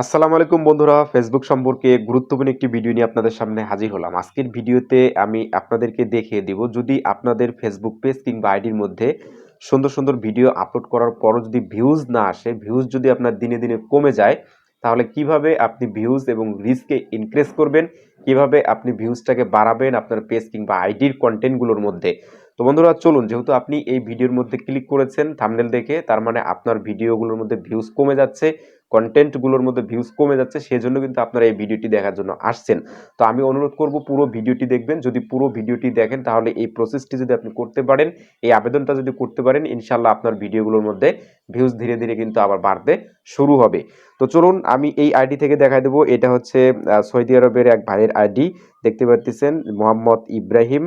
আসসালামু আলাইকুম বন্ধুরা। ফেসবুক সম্পর্কে গুরুত্বপূর্ণ একটি ভিডিও নিয়ে আপনাদের সামনে হাজির হলাম। আজকের ভিডিওতে আমি আপনাদেরকে দেখিয়ে দিব, যদি আপনাদের ফেসবুক পেজ কিংবা আইডির মধ্যে সুন্দর সুন্দর ভিডিও আপলোড করার পরও যদি ভিউজ না আসে ভিউজ যদি আপনার দিনে দিনে কমে যায়, তাহলে কীভাবে আপনি ভিউজ এবং রিস্ককে ইনক্রিজ করবেন? কীভাবে আপনি ভিউজটাকে বাড়াবেন আপনার পেজ কিংবা আইডির কন্টেন্টগুলোর মধ্যে? তো বন্ধুরা, চলুন, যেহেতু আপনি এই ভিডিওর মধ্যে ক্লিক করেছেন থামনেল দেখে, তার মানে আপনার ভিডিওগুলোর মধ্যে ভিউজ কমে যাচ্ছে কন্টেন্টগুলোর মধ্যে ভিউজ কমে যাচ্ছে, সেজন্য কিন্তু আপনারা এই ভিডিওটি দেখার জন্য আসছেন। তো আমি অনুরোধ করব, পুরো ভিডিওটি দেখবেন। যদি পুরো ভিডিওটি দেখেন, তাহলে এই প্রসেসটি যদি আপনি করতে পারেন, এই আবেদনটা যদি করতে পারেন ইনশাল্লাহ আপনার ভিডিওগুলোর মধ্যে ভিউজ ধীরে ধীরে কিন্তু আবার বাড়তে শুরু হবে। তো চলুন, আমি এই আইডি থেকে দেখাই দেবো। এটা হচ্ছে সৌদি আরবের এক ভাইয়ের আইডি দেখতে পাচ্ছেন Mohammad Ibrahim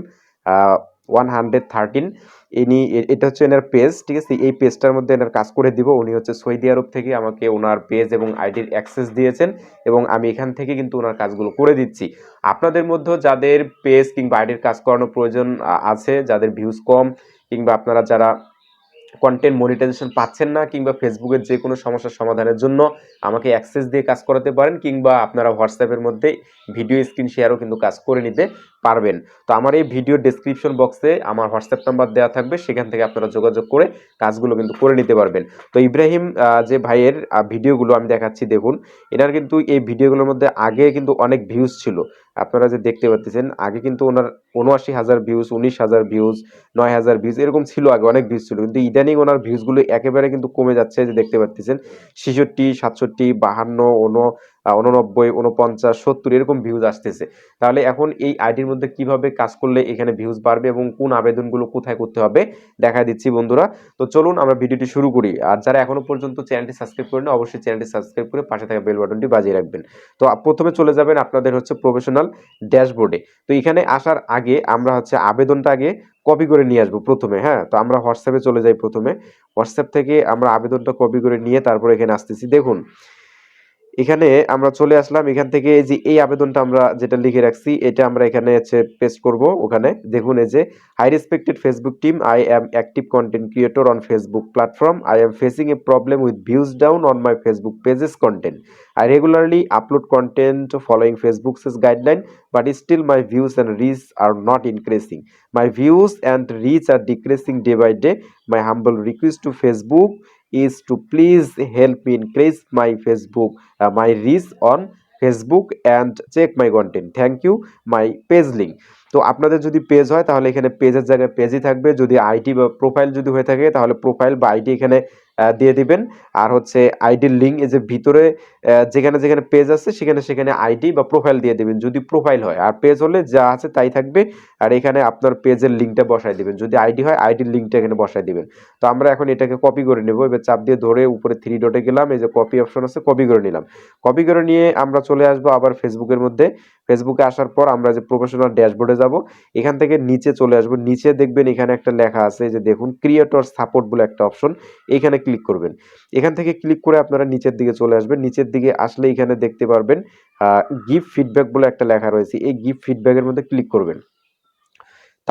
one hundred thirteen ইনি এটা হচ্ছে এনার পেজ ঠিক আছে? এই পেজটার মধ্যে এনার কাজ করে দিব। উনি হচ্ছে সৌদি আরব থেকে আমাকে ওনার পেজ এবং আইডির অ্যাক্সেস দিয়েছেন এবং আমি এখান থেকে কিন্তু ওনার কাজগুলো করে দিচ্ছি। আপনাদের মধ্যে যাদের পেজ কিংবা আইডির কাজ করানোর প্রয়োজন আছে, যাদের ভিউজ কম কিংবা আপনারা যারা কন্টেন্ট মনিটাইজেশন পাচ্ছেন না কিংবা ফেসবুকের যে কোনো সমস্যার সমাধানের জন্য আমাকে অ্যাক্সেস দিয়ে কাজ করাতে পারেন কিংবা আপনারা হোয়াটসঅ্যাপের মধ্যে ভিডিও স্ক্রিন শেয়ারও কিন্তু কাজ করে নিতে পারবেন। তো আমার এই ভিডিও ডেসক্রিপশন বক্সে আমার হোয়াটসঅ্যাপ নাম্বার দেওয়া থাকবে, সেখান থেকে আপনারা যোগাযোগ করে কাজগুলো কিন্তু করে নিতে পারবেন। তো ইব্রাহিম যে ভাইয়ের ভিডিওগুলো আমি দেখাচ্ছি, দেখুন, এনার কিন্তু এই ভিডিওগুলোর মধ্যে আগে কিন্তু অনেক ভিউজ ছিল। আপনারা যে দেখতে পাচ্ছেন, আগে কিন্তু ওনার উনআশি হাজার ভিউজ উনিশ হাজার ভিউজ নয় হাজার ভিউজ এরকম ছিল আগে, অনেক ভিউজ ছিল। কিন্তু ইদানিং ওনার ভিউজগুলো একেবারে কিন্তু কমে যাচ্ছে যে দেখতে পাচ্ছেন, ছেষট্টি, সাতষট্টি, বাহান্ন, উন উননব্বই, উনপঞ্চাশ, সত্তর, এরকম ভিউজ আসতেছে। তাহলে এখন এই আইডির মধ্যে কীভাবে কাজ করলে এখানে ভিউজ বাড়বে এবং কোন আবেদনগুলো কোথায় করতে হবে দেখা দিচ্ছি বন্ধুরা। তো চলুন আমরা ভিডিওটি শুরু করি। আর যারা এখনও পর্যন্ত চ্যানেলটি সাবস্ক্রাইব করেন অবশ্যই চ্যানেলটি সাবস্ক্রাইব করে পাশে থাকা বেল বাটনটি বাজিয়ে রাখবেন। তো প্রথমে চলে যাবেন আপনাদের হচ্ছে প্রফেশনাল ড্যাশবোর্ডে তো এখানে আসার আগে আমরা হচ্ছে আবেদনটা আগে কপি করে নিয়ে আসব প্রথমে হ্যাঁ? তো আমরা হোয়াটসঅ্যাপে চলে যাই প্রথমে। হোয়াটসঅ্যাপ থেকে আমরা আবেদনটা কপি করে নিয়ে তারপরে এখানে আসতেছি। দেখুন এখানে আমরা চলে আসলাম, এখান থেকে এই যে এই আবেদনটা আমরা যেটা লিখে রাখছি, এটা আমরা এখানে হচ্ছে পেস্ট করব ওখানে। দেখুন এই যে hi respected Facebook team I am active content creator on Facebook platform I am facing a problem with views down on my Facebook pages content I regularly upload content following Facebook guideline but still my views and reach are not increasing my views and reach are decreasing day by day my humble request to Facebook is to please help me increase my Facebook, uh, my reach on Facebook and check my content. Thank you. My page link. তো আপনাদের যদি page হয় তাহলে এখানে পেজের জায়গায় পেজই থাকবে যদি আইডি বা প্রোফাইল যদি হয়ে থাকে তাহলে প্রোফাইল বা আইডি এখানে দিয়ে দিবেন। আর হচ্ছে আইডির লিঙ্ক এই যে ভিতরে যেখানে যেখানে পেজ আছে, সেখানে সেখানে আইডি বা প্রোফাইল দিয়ে দিবেন, যদি প্রোফাইল হয়। আর পেজ হলে যা আছে তাই থাকবে। আর এখানে আপনার পেজের লিঙ্কটা বসায় দিবেন। যদি আইডি হয় আইডির লিঙ্কটা এখানে বসায় দিবেন। তো আমরা এখন এটাকে কপি করে নেব। এবার চাপ দিয়ে ধরে উপরে থ্রি ডটে গেলাম। এই যে কপি অপশন আছে কপি করে নিলাম। কপি করে নিয়ে আমরা চলে আসব আবার ফেসবুকের মধ্যে। ফেসবুকে আসার পর আমরা যে প্রফেশনাল ড্যাশবোর্ডে যাব, এখান থেকে নিচে চলে আসব। নিচে দেখবেন এখানে একটা লেখা আছে যে দেখুন ক্রিয়েটর সাপোর্ট বলে একটা অপশন এখানে ক্লিক করবেন। এখান থেকে ক্লিক করে আপনারা নিচের দিকে চলে আসবেন। নিচের দিকে আসলে এখানে দেখতে পারবেন গিফট ফিডব্যাক বলে একটা লেখা রয়েছে। এই গিফট ফিডব্যাকের মধ্যে ক্লিক করবেন।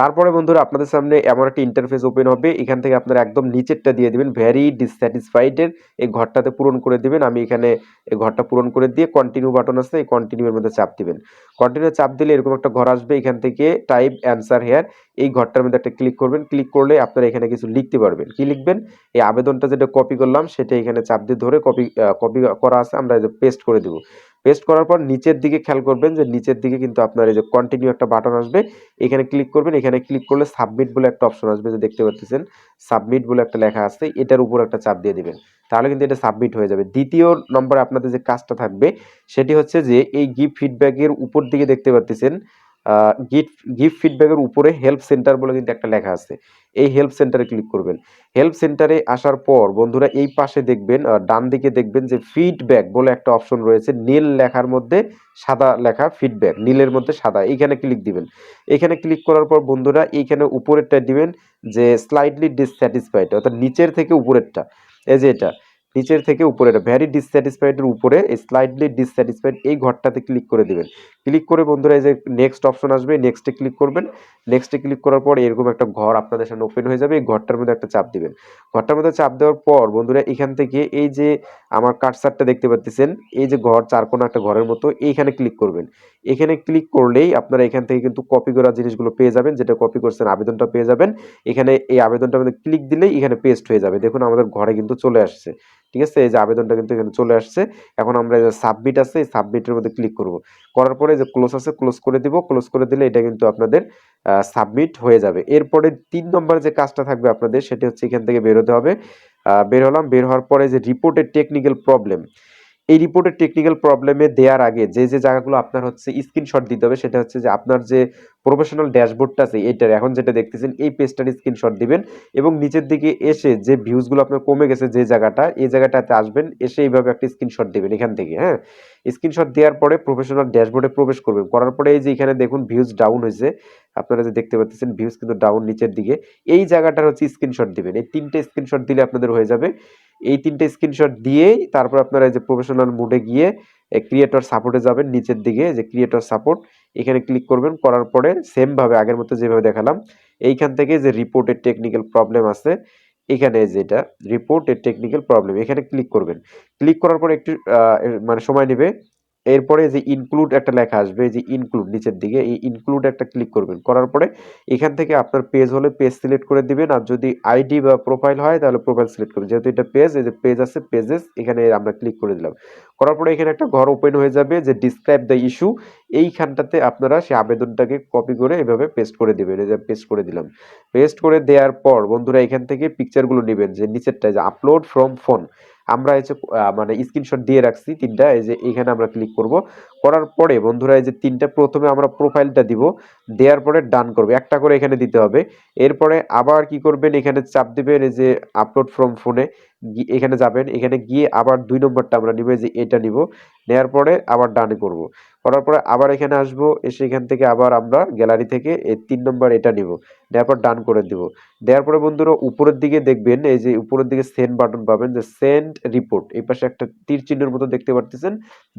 তারপরে বন্ধুরা আপনাদের সামনে এমন একটা ইন্টারফেস ওপেন হবে। এখান থেকে আপনারা একদম নিচেরটা দিয়ে দিবেন। ভ্যারি ডিসস্যাটিসফাইডের এই ঘরটাতে পূরণ করে দিবেন। আমি এখানে এই ঘরটা পূরণ করে দিয়ে কন্টিনিউ বাটন আছে, এই কন্টিনিউর মধ্যে চাপ দিবেন। কন্টিনিউ চাপ দিলে এরকম একটা ঘর আসবে এখান থেকে টাইপ অ্যান্সার হেয়ার এই ঘরটার মধ্যে একটা ক্লিক করবেন। ক্লিক করলে আপনারা এখানে কিছু লিখতে পারবেন। কি লিখবেন? এই আবেদনটা যেটা কপি করলাম, সেটা এখানে চাপ দিয়ে ধরে কপি কপি করা আছে। আমরা পেস্ট করে দেবো। পেস্ট করার পর নিচের দিকে খেয়াল করবেন যে নিচের দিকে কিন্তু আপনার এই যে কন্টিনিউ একটা বাটন আসবে। এখানে ক্লিক করবেন, এখানে ক্লিক করলে সাবমিট বলে একটা অপশন আসবে যে দেখতে পাচ্ছেন সাবমিট বলে একটা লেখা আছে, এটার উপর একটা চাপ দিয়ে দিবেন। তাহলে কিন্তু এটা সাবমিট হয়ে যাবে। দ্বিতীয় নম্বরে আপনাদের যে কাজটা থাকবে, সেটি হচ্ছে যে এই গিফট ফিডব্যাকের উপর দিকে দেখতে পাচ্ছেন গিফট গিফট ফিডব্যাকের উপরে হেল্প সেন্টার বলে কিন্তু একটা লেখা আছে। এই হেল্প সেন্টারে ক্লিক করবেন। হেল্প সেন্টারে আসার পর বন্ধুরা এই পাশে দেখবেন ডান দিকে দেখবেন যে ফিডব্যাক বলে একটা অপশন রয়েছে। নীল লেখার মধ্যে সাদা লেখা ফিডব্যাক নীলের মধ্যে সাদা, এইখানে ক্লিক দিবেন। এখানে ক্লিক করার পর বন্ধুরা এইখানে উপরেরটা দিবেন যে স্লাইডলি ডিসস্যাটিসফাইড অর্থাৎ নিচের থেকে উপরেরটা। এই যে এটা নিচের থেকে উপরে ভ্যারি ডিসস্যাটিসফাইডের উপরে স্লাইডলি ডিসস্যাটিসফাইড এই ঘরটাতে ক্লিক করে দিবেন। ক্লিক করে বন্ধুরা এই যে নেক্সট অপশন আসবে নেক্সটে ক্লিক করবেন। নেক্সটে ক্লিক করার পর এরকম একটা ঘর আপনাদের সামনে ওপেন হয়ে যাবে, এই ঘরটার মধ্যে একটা চাপ দিবেন। ঘরটার মধ্যে চাপ দেওয়ার পর বন্ধুরা এখান থেকে এই যে আমার কাটসারটা দেখতে পাচ্ছেন এই যে ঘর চারকোনা একটা ঘরের মতো, এইখানে ক্লিক করবেন। এখানে ক্লিক করলেই আপনারা এখান থেকে কিন্তু কপি করা জিনিসগুলো পেয়ে যাবেন, যেটা কপি করছেন আবেদনটা পেয়ে যাবেন। এখানে এই আবেদনটার মধ্যে ক্লিক দিলেই এখানে পেস্ট হয়ে যাবে। দেখুন আমাদের ঘরে কিন্তু চলে আসছে। ঠিক আছে? এই যে আবেদনটা কিন্তু এখানে চলে আসছে। এখন আমরা যে সাবমিট আছে, এই সাবমিটের মধ্যে ক্লিক করব। করার পরে যে ক্লোজ আছে ক্লোজ করে দিব। ক্লোজ করে দিলে এটা কিন্তু আপনাদের সাবমিট হয়ে যাবে। এরপরে তিন নম্বর যে কাজটা থাকবে আপনাদের, সেটা হচ্ছে এখান থেকে বেরোতে হবে। বের হলাম। বের হওয়ার পরে যে রিপোর্টের টেকনিক্যাল প্রবলেম এই রিপোর্টের টেকনিক্যাল প্রবলেমে দেওয়ার আগে যে যে জায়গাগুলো আপনার হচ্ছে স্ক্রিনশট দিতে হবে সেটা হচ্ছে যে আপনার যে প্রফেশনাল ড্যাশবোর্ডটা আছে এইটার, এখন যেটা দেখতেছেন এই পেজটার স্ক্রিনশট দিবেন এবং নিচের দিকে এসে যে ভিউজগুলো আপনার কমে গেছে যে জায়গাটা, এই জায়গাটাতে আসবেন, এসে এইভাবে একটা স্ক্রিনশট দিবেন এখান থেকে হ্যাঁ? স্ক্রিনশট দেওয়ার পরে প্রফেশনাল ড্যাশবোর্ডে প্রবেশ করবেন। করার পরে এই যে এখানে দেখুন ভিউজ ডাউন হয়েছে। আপনারা যে দেখতে পাচ্ছেন ভিউজ কিন্তু ডাউন নিচের দিকে। এই জায়গাটার হচ্ছে স্ক্রিনশট দিবেন। এই তিনটে স্ক্রিনশট দিলে আপনাদের হয়ে যাবে। এই তিনটে স্ক্রিনশট দিয়েই তারপর আপনারা এই যে প্রফেশনাল মোডে গিয়ে ক্রিয়েটর সাপোর্টে যাবেন, নিচের দিকে যে ক্রিয়েটর সাপোর্ট এখানে ক্লিক করবেন, করার পরে সেমভাবে আগের মতো যেভাবে দেখালাম, এইখান থেকে যে রিপোর্টের টেকনিক্যাল প্রবলেম আছে, এখানে যেটা রিপোর্টের টেকনিক্যাল প্রবলেম এখানে ক্লিক করবেন। ক্লিক করার পরে একটু মানে সময় নেবে এরপরে যে ইনক্লুড একটা লেখা আসবে যে ইনক্লুড নিচের দিকে, এই ইনক্লুড একটা ক্লিক করবেন। করার পরে এখান থেকে আপনার পেজ হলে পেজ সিলেক্ট করে দিবেন, আর যদি আইডি বা প্রোফাইল হয়, তাহলে প্রোফাইল সিলেক্ট করবেন। যেহেতু এটা পেজ এই যে পেজ আছে পেজেস এখানে আমরা ক্লিক করে দিলাম। করার পরে এখানে একটা ঘর ওপেন হয়ে যাবে, যে ডিসক্রাইব দ্য ইস্যু এইখানটাতে আপনারা সেই আবেদনটাকে কপি করে এভাবে পেস্ট করে দেবেন। এই যে পেস্ট করে দিলাম। পেস্ট করে দেওয়ার পর বন্ধুরা এখান থেকে পিকচারগুলো নেবেন, যে নিচেরটায় যে আপলোড ফ্রম ফোন আমরা এই যে মানে স্ক্রিনশট দিয়ে রাখছি তিনটা, এই যে এখানে আমরা ক্লিক করব। করার পরে বন্ধুরা, এই যে তিনটা, প্রথমে আমরা প্রোফাইলটা দিব, দেওয়ার পরে ডান করবে। একটা করে এখানে দিতে হবে। এরপরে আবার কি করবেন? এখানে চাপ দেবেন এই যে আপলোড ফ্রম ফোনে এখানে যাবেন, এখানে গিয়ে আবার দুই নম্বরটা আমরা নিব যে এটা নিব। নেওয়ার পরে আবার ডানে করব। করার পরে আবার এখানে আসব, এসে এখান থেকে আবার আমরা গ্যালারি থেকে এই তিন নম্বর এটা নিব। নেওয়ার পর ডান করে দিব। দেওয়ার পরে বন্ধুরা উপরের দিকে দেখবেন, এই যে উপরের দিকে সেন্ড বাটন পাবেন, যে সেন্ড রিপোর্ট এই পাশে একটা তীর চিহ্নের মতো দেখতে পারতেছেন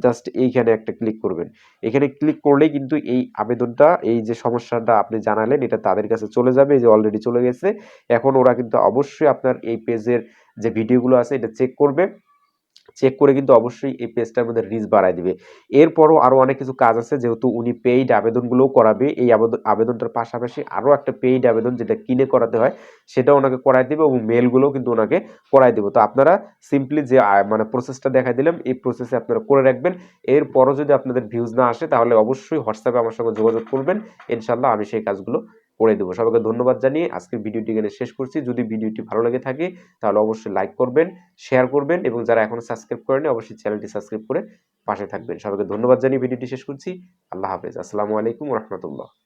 জাস্ট এইখানে একটা ক্লিক করবেন। এখানে ক্লিক করলেই কিন্তু এই আবেদনটা, এই যে সমস্যাটা আপনি জানালেন, এটা তাদের কাছে চলে যাবে, এই যে অলরেডি চলে গেছে। এখন ওরা কিন্তু অবশ্যই আপনার এই পেজের যে ভিডিওগুলো আছে এটা চেক করবে। চেক করে কিন্তু অবশ্যই এই পেজটার মধ্যে রিচ বাড়ায় দিবে। এরপরও আরও অনেক কিছু কাজ আছে, যেহেতু উনি পেইড আবেদনগুলোও করাবে। এই আবেদন, আবেদনটার পাশাপাশি আরও একটা পেইড আবেদন যেটা কিনে করাতে হয়, সেটাও ওনাকে করাই দেবে এবং মেলগুলোও কিন্তু ওনাকে করাই দেবে। তো আপনারা সিম্পলি যে মানে প্রসেসটা দেখাই দিলাম, এই প্রসেসে আপনারা করে রাখবেন। এরপরও যদি আপনাদের ভিউজ না আসে, তাহলে অবশ্যই হোয়াটসঅ্যাপে আমার সঙ্গে যোগাযোগ করবেন। ইনশাল্লাহ আমি সেই কাজগুলো করে দেবো। সবাইকে ধন্যবাদ জানিয়ে আজকের ভিডিওটি এখানে শেষ করছি। যদি ভিডিওটি ভালো লেগে থাকে, তাহলে অবশ্যই লাইক করবেন শেয়ার করবেন এবং যারা এখনও সাবস্ক্রাইব করেনি অবশ্যই চ্যানেলটি সাবস্ক্রাইব করে পাশে থাকবেন। সবাইকে ধন্যবাদ জানিয়ে ভিডিওটি শেষ করছি। আল্লাহ হাফেজ। আসসালামু আলাইকুম রহমতুল্লাহ।